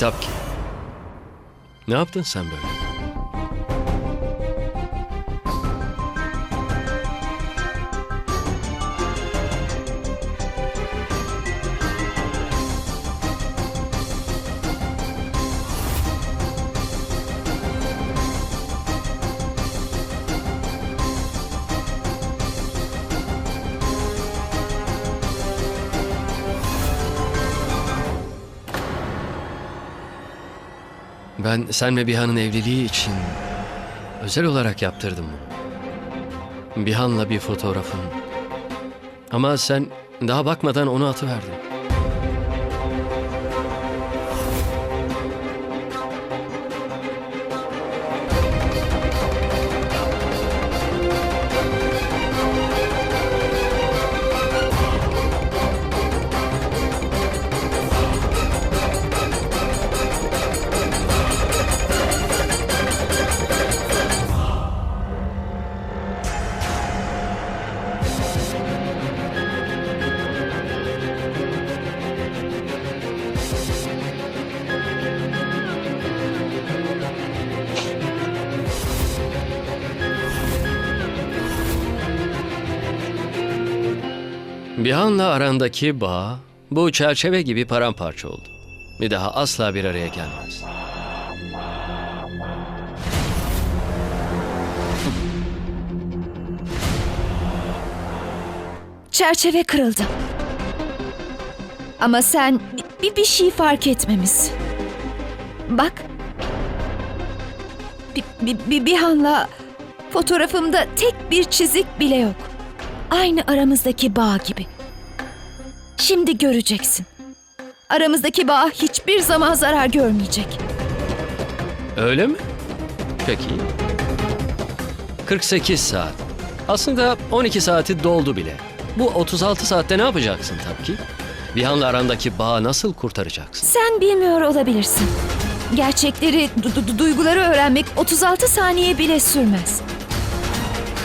Tapki. Ne yaptın sen böyle? Ben sen ve Bihan'ın evliliği için özel olarak yaptırdım bunu. Bihan'la bir fotoğrafın. Ama sen daha bakmadan onu atıverdin. Bihan'la arandaki bağ bu çerçeve gibi paramparça oldu. Bir daha asla bir araya gelmez. Çerçeve kırıldı. Ama sen bir, bir şey fark etmemişsin. Bak. Bir, bir, bir, bir fotoğrafımda tek bir çizik bile yok. Aynı aramızdaki bağ gibi. Şimdi göreceksin. Aramızdaki bağ hiçbir zaman zarar görmeyecek. Öyle mi? Peki. 48 saat. Aslında 12 saati doldu bile. Bu 36 saatte ne yapacaksın tabii ki? Bihan'la arandaki bağı nasıl kurtaracaksın? Sen bilmiyor olabilirsin. Gerçekleri, du- du- duyguları öğrenmek 36 saniye bile sürmez.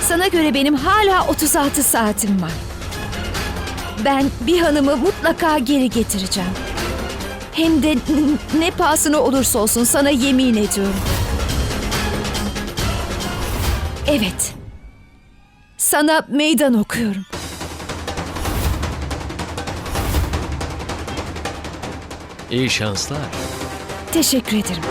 Sana göre benim hala 36 saatim var. Ben bir hanımı mutlaka geri getireceğim. Hem de ne pahasına olursa olsun sana yemin ediyorum. Evet. Sana meydan okuyorum. İyi şanslar. Teşekkür ederim.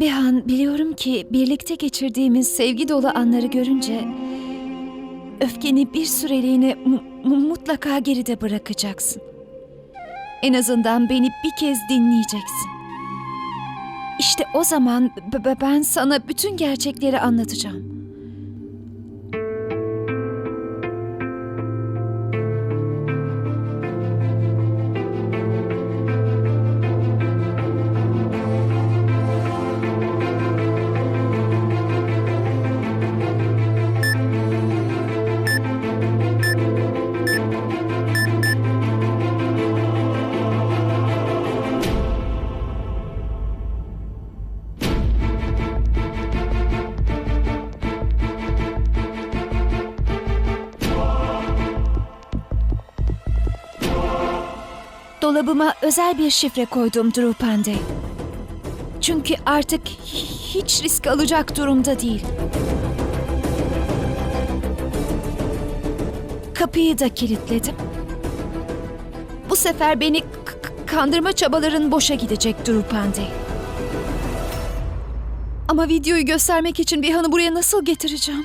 Bihan biliyorum ki birlikte geçirdiğimiz sevgi dolu anları görünce öfkeni bir süreliğine mu- mu- mutlaka geride bırakacaksın. En azından beni bir kez dinleyeceksin. İşte o zaman ben sana bütün gerçekleri anlatacağım. Dolabıma özel bir şifre koydum Drupande. Çünkü artık hi- hiç risk alacak durumda değil. Kapıyı da kilitledim. Bu sefer beni kandırma çabaların boşa gidecek Drupande. Ama videoyu göstermek için bir hanı buraya nasıl getireceğim?